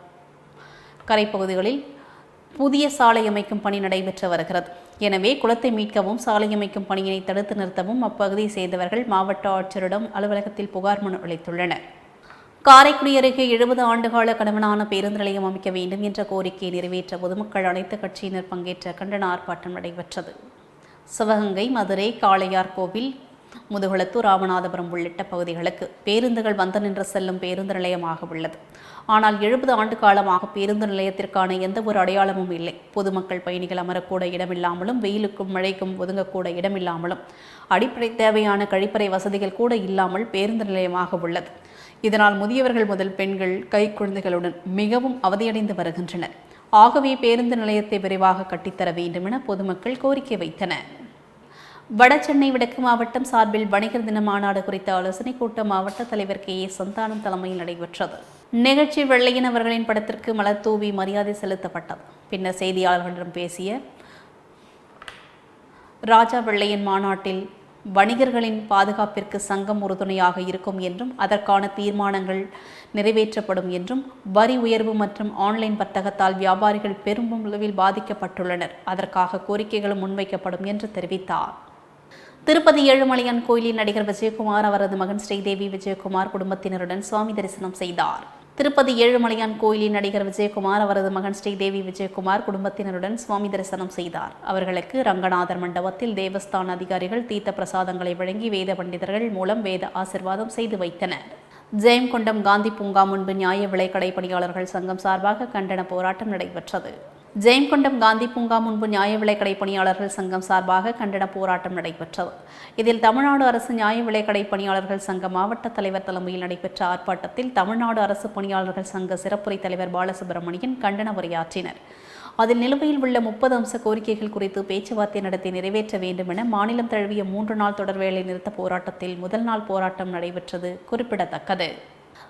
கரைப்பகுதிகளில் புதிய சாலை அமைக்கும் பணி நடைபெற்று வருகிறது. எனவே குளத்தை மீட்கவும் சாலை அமைக்கும் பணியினை தடுத்து நிறுத்தவும் அப்பகுதியை சேர்ந்தவர்கள் மாவட்ட ஆட்சியரிடம் அலுவலகத்தில் புகார் மனு அளித்துள்ளனர். காரைக்குடி அருகே எழுபது ஆண்டுகால கணவனான பேருந்து நிலையம் அமைக்க வேண்டும் என்ற கோரிக்கையை நிறைவேற்ற பொதுமக்கள் அனைத்து கட்சியினர் பங்கேற்ற கண்டன ஆர்ப்பாட்டம் நடைபெற்றது. சிவகங்கை மதுரை காளையார் கோவில் முதுகுளத்தூர் ராமநாதபுரம் உள்ளிட்ட பகுதிகளுக்கு பேருந்துகள் வந்து நின்று செல்லும் பேருந்து நிலையமாக உள்ளது. ஆனால் எழுபது ஆண்டு காலமாக பேருந்து நிலையத்திற்கான எந்த ஒரு அடையாளமும் இல்லை. பொதுமக்கள் பயணிகள் அமரக்கூட இடமில்லாமலும் வெயிலுக்கும் மழைக்கும் ஒதுங்கக்கூட இடமில்லாமலும் அடிப்படை தேவையான கழிப்பறை வசதிகள் கூட இல்லாமல் பேருந்து நிலையமாக உள்ளது. இதனால் முதியவர்கள் முதல் பெண்கள் கைக்குழந்தைகளுடன் மிகவும் அவதியடைந்து வருகின்றனர். ஆகவே பேருந்து நிலையத்தை விரைவாக கட்டித்தர வேண்டும் என பொதுமக்கள் கோரிக்கை வைத்தனர். வடசென்னை வடக்கு மாவட்டம் சார்பில் வணிகர் தின மாநாடு குறித்த ஆலோசனைக் கூட்டம் மாவட்ட தலைவர் கே. ஏ. சந்தானம் தலைமையில் நடைபெற்றது. நிகழ்ச்சி வெள்ளையன் அவர்களின் படத்திற்கு மலர் தூவி மரியாதை செலுத்தப்பட்டது. பின்னர் செய்தியாளர்களிடம் பேசிய ராஜா வெள்ளையன் மாநாட்டில் வணிகர்களின் பாதுகாப்பிற்கு சங்கம் உறுதுணையாக இருக்கும் என்றும் அதற்கான தீர்மானங்கள் நிறைவேற்றப்படும் என்றும் வரி உயர்வு மற்றும் ஆன்லைன் வர்த்தகத்தால் வியாபாரிகள் பெரும் அளவில் பாதிக்கப்பட்டுள்ளனர். அதற்காக கோரிக்கைகளும் முன்வைக்கப்படும் என்று தெரிவித்தார். திருப்பதி ஏழுமலையான் கோயிலில் நடிகர் விஜயகுமார் அவரது மகன் ஸ்ரீதேவி விஜயகுமார் குடும்பத்தினருடன் சுவாமி தரிசனம் செய்தார். திருப்பதி ஏழுமலையான் கோயிலில் நடிகர் விஜயகுமார் அவரது மகன் ஸ்ரீதேவி விஜயகுமார் குடும்பத்தினருடன் சுவாமி தரிசனம் செய்தார். அவர்களுக்கு ரங்கநாதர் மண்டபத்தில் தேவஸ்தான அதிகாரிகள் தீர்த்த பிரசாதங்களை வழங்கி வேத பண்டிதர்கள் மூலம் வேத ஆசிர்வாதம் செய்து வைத்தனர். ஜெயம்கொண்டம் காந்தி பூங்கா முன்பு நியாய விலைக்கடை பணியாளர்கள் சங்கம் சார்பாக கண்டன போராட்டம் நடைபெற்றது. ஜெயங்கொண்டம் காந்தி பூங்கா முன்பு நியாய விலைக்கடை பணியாளர்கள் சங்கம் சார்பாக கண்டன போராட்டம் நடைபெற்றது. இதில் தமிழ்நாடு அரசு நியாய விலைக்கடை பணியாளர்கள் சங்க மாவட்ட தலைவர் தலைமையில் நடைபெற்ற ஆர்ப்பாட்டத்தில் தமிழ்நாடு அரசு பணியாளர்கள் சங்க சிறப்புரை தலைவர் பாலசுப்ரமணியன் கண்டன உரையாற்றினர். அதில் நிலுவையில் உள்ள முப்பது அம்ச கோரிக்கைகள் குறித்து பேச்சுவார்த்தை நடத்தி நிறைவேற்ற வேண்டும் என மாநிலம் தழுவிய மூன்று நாள் தொடர் வேலை நிறுத்த போராட்டத்தில் முதல் நாள் போராட்டம் நடைபெற்றது குறிப்பிடத்தக்கது.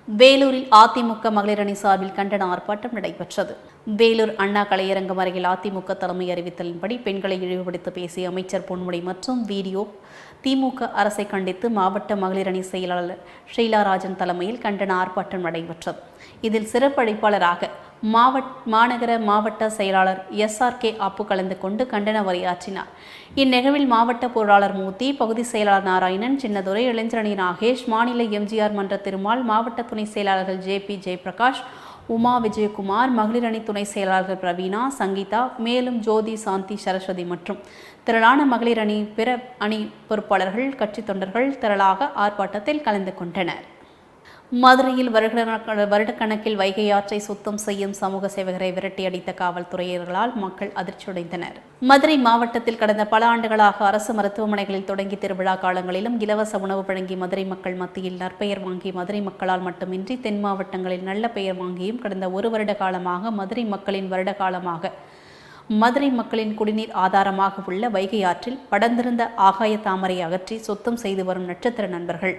வேலூரில் அதிமுக மகளிரணி சார்பில் கண்டன ஆர்ப்பாட்டம் நடைபெற்றது. வேலூர் அண்ணா கலையரங்கம் அருகில் அதிமுக தலைமை அறிவித்தலின்படி பெண்களை இழிவுபடுத்த பேசிய அமைச்சர் பொன்முடி மற்றும் வீடியோ திமுக அரசை கண்டித்து மாவட்ட மகளிர் அணி செயலாளர் ஷீலாராஜன் தலைமையில் கண்டன ஆர்ப்பாட்டம் நடைபெற்றது. இதில் சிறப்பு அழைப்பாளராக மாவட் மாநகர மாவட்ட செயலாளர் எஸ்ஆர்கே அப்பு கலந்து கொண்டு கண்டன உரையாற்றினார். இந்நிகழ்வில் மாவட்ட பொருளாளர் மூர்த்தி பகுதி செயலாளர் நாராயணன் சின்னதுரை இளைஞரணி நாகேஷ் மாநில எம்ஜிஆர் மன்ற திருமால் மாவட்ட துணை செயலாளர்கள் ஜே பி ஜெயபிரகாஷ் உமா விஜயகுமார் மகளிர் அணி துணை செயலாளர்கள் பிரவீனா சங்கீதா மேலும் ஜோதி சாந்தி சரஸ்வதி மற்றும் திரளான மகளிர் அணி பிற அணி பொறுப்பாளர்கள் கட்சி தொண்டர்கள் திரளாக ஆர்ப்பாட்டத்தில் கலந்து கொண்டனர். மதுரையில் வருட வருடக்கணக்கில் வைகை ஆற்றை சுத்தம் செய்யும் சமூக சேவகரை விரட்டியடித்த காவல்துறையினர்களால் மக்கள் அதிர்ச்சியடைந்தனர். மதுரை மாவட்டத்தில் கடந்த பல ஆண்டுகளாக அரசு மருத்துவமனைகளில் தொடங்கி திருவிழா காலங்களிலும் இலவச உணவு வழங்கி மதுரை மக்கள் மத்தியில் நற்பெயர் வாங்கி மதுரை மக்களால் மட்டுமின்றி தென் மாவட்டங்களில் நல்ல பெயர் வாங்கியும் கடந்த ஒரு வருட காலமாக மதுரை மக்களின் வருட காலமாக மதுரை மக்களின் குடிநீர் ஆதாரமாக உள்ள வைகை ஆற்றில் படர்ந்திருந்த ஆகாய தாமரை அகற்றி சுத்தம் செய்து வரும் நட்சத்திர நண்பர்கள்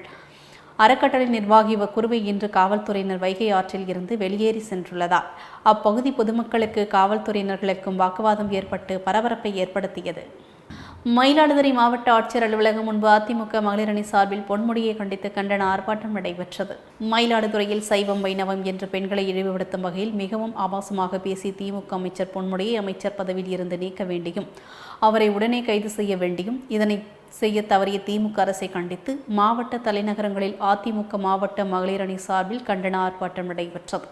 அறக்கட்டளை நிர்வாகி குருவை இன்று காவல்துறையினர் வைகை ஆற்றில் இருந்து வெளியேறி சென்றுள்ளதால் அப்பகுதி பொதுமக்களுக்கு காவல்துறையினர்களுக்கும் வாக்குவாதம் ஏற்பட்டு பரபரப்பை ஏற்படுத்தியது. மயிலாடுதுறை மாவட்ட ஆட்சியர் அலுவலகம் முன்பு அதிமுக மகளிர் அணி சார்பில் பொன்முடியை கண்டித்து கண்டன ஆர்ப்பாட்டம் நடைபெற்றது. மயிலாடுதுறையில் சைவம் வைணவம் என்று பெண்களை இழிவுபடுத்தும் வகையில் மிகவும் ஆபாசமாக பேசி திமுக அமைச்சர் பொன்முடியை அமைச்சர் பதவியில் இருந்து நீக்க வேண்டியும் அவரை உடனே கைது செய்ய வேண்டியும் இதனை செய்ய தவறிய திமுக அரசை கண்டித்து மாவட்ட தலைநகரங்களில் அதிமுக மாவட்ட மகளிர் அணி சார்பில் கண்டன ஆர்ப்பாட்டம் நடைபெற்றது.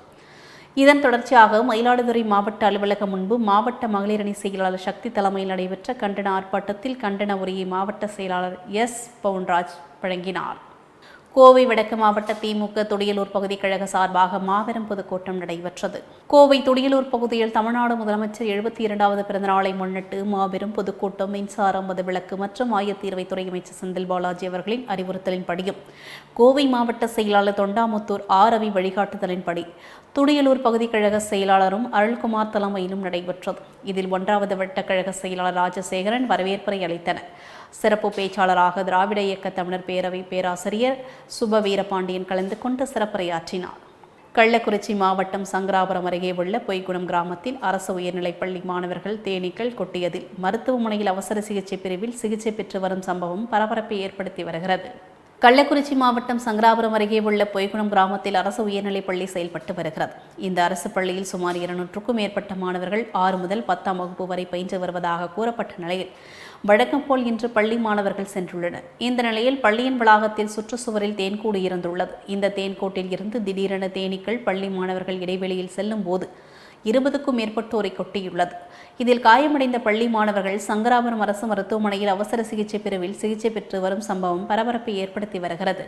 இதன் தொடர்ச்சியாக மயிலாடுதுறை மாவட்ட அலுவலகம் முன்பு மாவட்ட மகளிர் அணி செயலாளர் சக்தி தலைமையில் நடைபெற்ற கண்டன ஆர்ப்பாட்டத்தில் கண்டன உரையை மாவட்ட செயலாளர் எஸ் பவுன்ராஜ் வழங்கினார். கோவை வடக்கு மாவட்ட திமுக துடியலூர் பகுதி கழக சார்பாக மாபெரும் பொதுக்கூட்டம் நடைபெற்றது. கோவை துடியலூர் பகுதியில் தமிழ்நாடு முதலமைச்சர் எழுபத்தி இரண்டாவது பிறந்தநாளை முன்னிட்டு மாபெரும் பொதுக்கூட்டம் மின்சாரம் மதுவிலக்கு மற்றும் ஆயத்தீர்வைத்துறை அமைச்சர் செந்தில் பாலாஜி அவர்களின் அறிவுறுத்தலின்படியும். கோவை மாவட்ட செயலாளர் தொண்டாமுத்தூர் ஆர். ரவி வழிகாட்டுதலின்படி துடியலூர் பகுதி கழக செயலாளரும் அருள்குமார் தலைமையிலும் நடைபெற்றது. இதில் ஒன்றாவது வட்ட கழக செயலாளர் ராஜசேகரன் வரவேற்புரை அளித்தனர். சிறப்பு பேச்சாளராக திராவிட இயக்க தமிழர் பேரவை பேராசிரியர் சுப வீரபாண்டியன் கலந்து கொண்டு சிறப்புரையாற்றினார். கள்ளக்குறிச்சி மாவட்டம் சங்கராபுரம் அருகே உள்ள பொய்குணம் கிராமத்தில் அரசு உயர்நிலைப் பள்ளி மாணவர்கள் தேனீக்கள் கொட்டியதில் மருத்துவமனையில் அவசர சிகிச்சை பிரிவில் சிகிச்சை பெற்று வரும் சம்பவம் பரபரப்பை ஏற்படுத்தி வருகிறது. கள்ளக்குறிச்சி மாவட்டம் சங்கராபுரம் அருகே உள்ள பொய்குணம் கிராமத்தில் அரசு உயர்நிலைப் பள்ளி செயல்பட்டு வருகிறது. இந்த அரசு பள்ளியில் சுமார் இருநூற்றுக்கும் மேற்பட்ட மாணவர்கள் ஆறு முதல் பத்தாம் வகுப்பு வரை பயின்று வருவதாக கூறப்பட்ட நிலையில் வழக்கம் போல் இன்று பள்ளி மாணவர்கள் சென்றுள்ளனர். இந்த நிலையில் பள்ளியின் வளாகத்தில் சுற்றுச்சுவரில் தேன்கூடு இருந்துள்ளது. இந்த தேன்கூட்டில் இருந்து திடீரென தேனீக்கள் பள்ளி மாணவர்கள் இடைவெளியில் செல்லும் போது இருபதுக்கும் மேற்பட்டோரை கொட்டியுள்ளது. இதில் காயமடைந்த பள்ளி மாணவர்கள் சங்கராபுரம் அரசு மருத்துவமனையில் அவசர சிகிச்சை பிரிவில் சிகிச்சை பெற்று வரும் சம்பவம் பரபரப்பை ஏற்படுத்தி வருகிறது.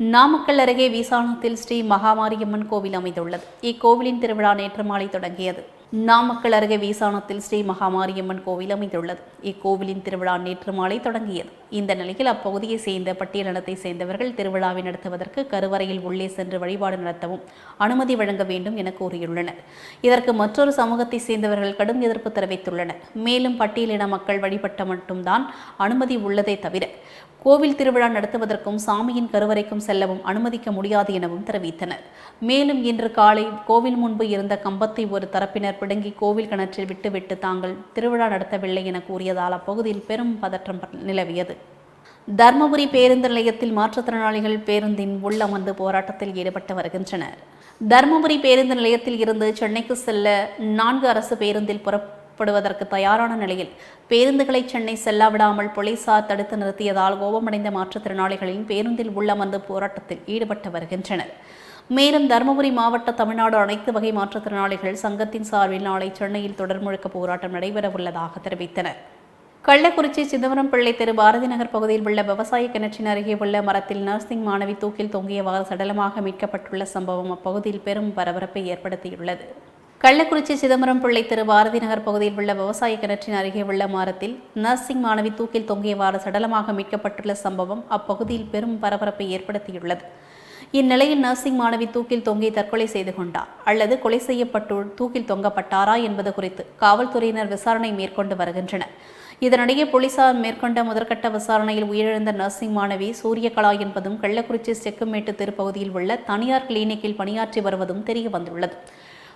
நாமக்கல் அருகே வீசாணத்தில் ஸ்ரீ மகாமாரியம்மன் கோவில் அமைந்துள்ளது. இக்கோவிலின் திருவிழா நேற்று மாலை தொடங்கியது. நாமக்கல் அருகே வீசாணத்தில் ஸ்ரீ மகாமாரியம்மன் கோவில் அமைந்துள்ளது. இக்கோவிலின் திருவிழா நேற்று மாலை தொடங்கியது. இந்த நிலையில் அப்பகுதியை சேர்ந்த பட்டியலினத்தை சேர்ந்தவர்கள் திருவிழாவை நடத்துவதற்கு கருவறையில் உள்ளே சென்று வழிபாடு நடத்தவும் அனுமதி வழங்க வேண்டும் என கூறியுள்ளனர். இதற்கு மற்றொரு சமூகத்தை சேர்ந்தவர்கள் கடும் எதிர்ப்பு தெரிவித்துள்ளனர். மேலும் பட்டியலின மக்கள் வழிபட்ட மட்டும்தான் அனுமதி உள்ளதே தவிர கோவில் திருவிழா நடத்துவதற்கும் சாமியின் கருவறைக்கும் செல்லவும் அனுமதிக்க முடியாது எனவும் தெரிவித்தனர். மேலும் இன்று காலை கோவில் முன்பு இருந்த கம்பத்தை ஒரு தரப்பினர் பிடுங்கி கோவில் கிணற்றில் விட்டுவிட்டு தாங்கள் திருவிழா நடத்தவில்லை என கூறியதால் அப்பகுதியில் பெரும் பதற்றம் நிலவியது. தர்மபுரி பேருந்து நிலையத்தில் மாற்றுத்திறனாளிகள் பேருந்தின் உள்ளமர்ந்து போராட்டத்தில் ஈடுபட்டு வருகின்றனர். தர்மபுரி பேருந்து நிலையத்தில் இருந்து சென்னைக்கு செல்ல நான்கு அரசு பேருந்தில் புறப்படுவதற்கு தயாரான நிலையில் பேருந்துகளை சென்னை செல்லாவிடாமல் போலீசார் தடுத்து நிறுத்தியதால் கோபமடைந்த மாற்றுத்திறனாளிகளின் பேருந்தில் உள்ளமர்ந்து போராட்டத்தில் ஈடுபட்டு வருகின்றனர். மேலும் தருமபுரி மாவட்ட தமிழ்நாடு அனைத்து வகை மாற்றுத்திறனாளிகள் சங்கத்தின் சார்பில் நாளை சென்னையில் தொடர் முழக்க போராட்டம் நடைபெற உள்ளதாக தெரிவித்தனர். கள்ளக்குறிச்சி சிதம்பரம் பிள்ளை தெரு பாரதி நகர் பகுதியில் உள்ள விவசாய கிணற்றின் அருகே உள்ள மரத்தில் நர்சிங் மாணவி தூக்கில் தொங்கியவாறு சடலமாக மீட்கப்பட்டுள்ள சம்பவம் அப்பகுதியில் பெரும் பரபரப்பை ஏற்படுத்தியுள்ளது. கள்ளக்குறிச்சி சிதம்பரம் பிள்ளை திரு பாரதி நகர் பகுதியில் உள்ள விவசாய கிணற்றின் அருகே உள்ள மரத்தில் நர்சிங் மாணவி தூக்கில் தொங்கியவாறு சடலமாக மீட்கப்பட்டுள்ள சம்பவம் அப்பகுதியில் பெரும் பரபரப்பை ஏற்படுத்தியுள்ளது. இந்நிலையில் நர்சிங் மாணவி தூக்கில் தொங்கி தற்கொலை செய்து கொண்டார். அல்லது கொலை செய்யப்பட்டு தூக்கில் தொங்கப்பட்டாரா என்பது குறித்து காவல்துறையினர் விசாரணை மேற்கொண்டு வருகின்றனர். இதனிடையே போலீசார் மேற்கொண்ட முதற்கட்ட விசாரணையில் உயிரிழந்த நர்சிங் மாணவி சூரியகலா என்பதும் கள்ளக்குறிச்சி செக்குமேட்டு திருப்பகுதியில் உள்ள தனியார் கிளினிக்கில் பணியாற்றி வருவதும் தெரிய வந்துள்ளது.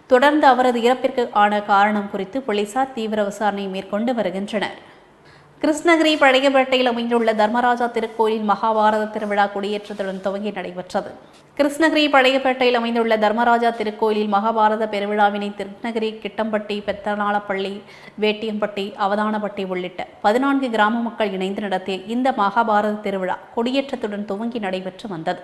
தொடர்ந்து அவரது இறப்பிற்கு ஆன காரணம் குறித்து போலீசார் தீவிர விசாரணை மேற்கொண்டு வருகின்றனர். கிருஷ்ணகிரி பழையபேட்டையில் அமைந்துள்ள தர்மராஜா திருக்கோயில் மகாபாரத திருவிழா கொடியேற்றத்துடன் துவங்கி நடைபெற்றது. கிருஷ்ணகிரி பழையபேட்டையில் அமைந்துள்ள தர்மராஜா திருக்கோயிலில் மகாபாரத பெருவிழாவினை கிருஷ்ணகிரி கிட்டம்பட்டி பெத்தநாளப்பள்ளி வேட்டியம்பட்டி அவதானப்பட்டி உள்ளிட்ட பதினான்கு கிராம மக்கள் இணைந்து நடத்திய இந்த மகாபாரத திருவிழா கொடியேற்றத்துடன் துவங்கி நடைபெற்று வந்தது.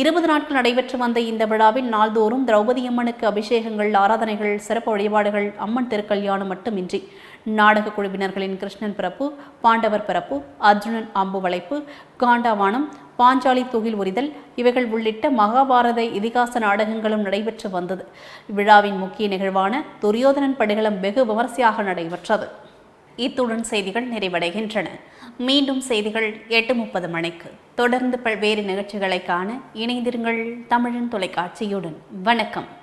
இருபது நாட்கள் நடைபெற்று வந்த இந்த விழாவில் நாள்தோறும் திரௌபதி அம்மனுக்கு அபிஷேகங்கள் ஆராதனைகள் சிறப்பு வழிபாடுகள் அம்மன் திருக்கல்யாணம் மட்டுமின்றி நாடக குழுவினர்களின் கிருஷ்ணன் பிறப்பு பாண்டவர் பிறப்பு அர்ஜுனன் அம்பு வளைப்பு காண்டாவானம் பாஞ்சாலி தொகில் உரிதல் இவைகள் உள்ளிட்ட மகாபாரத இதிகாச நாடகங்களும் நடைபெற்று வந்தது. விழாவின் முக்கிய நிகழ்வான துரியோதனன் படுகளம் வெகு விமர்சையாக நடைபெற்றது. இத்துடன் செய்திகள் நிறைவடைகின்றன. மீண்டும் செய்திகள் எட்டு முப்பது மணிக்கு. தொடர்ந்து பல்வேறு நிகழ்ச்சிகளை காண இணைந்திருங்கள் தமிழன் தொலைக்காட்சியுடன். வணக்கம்.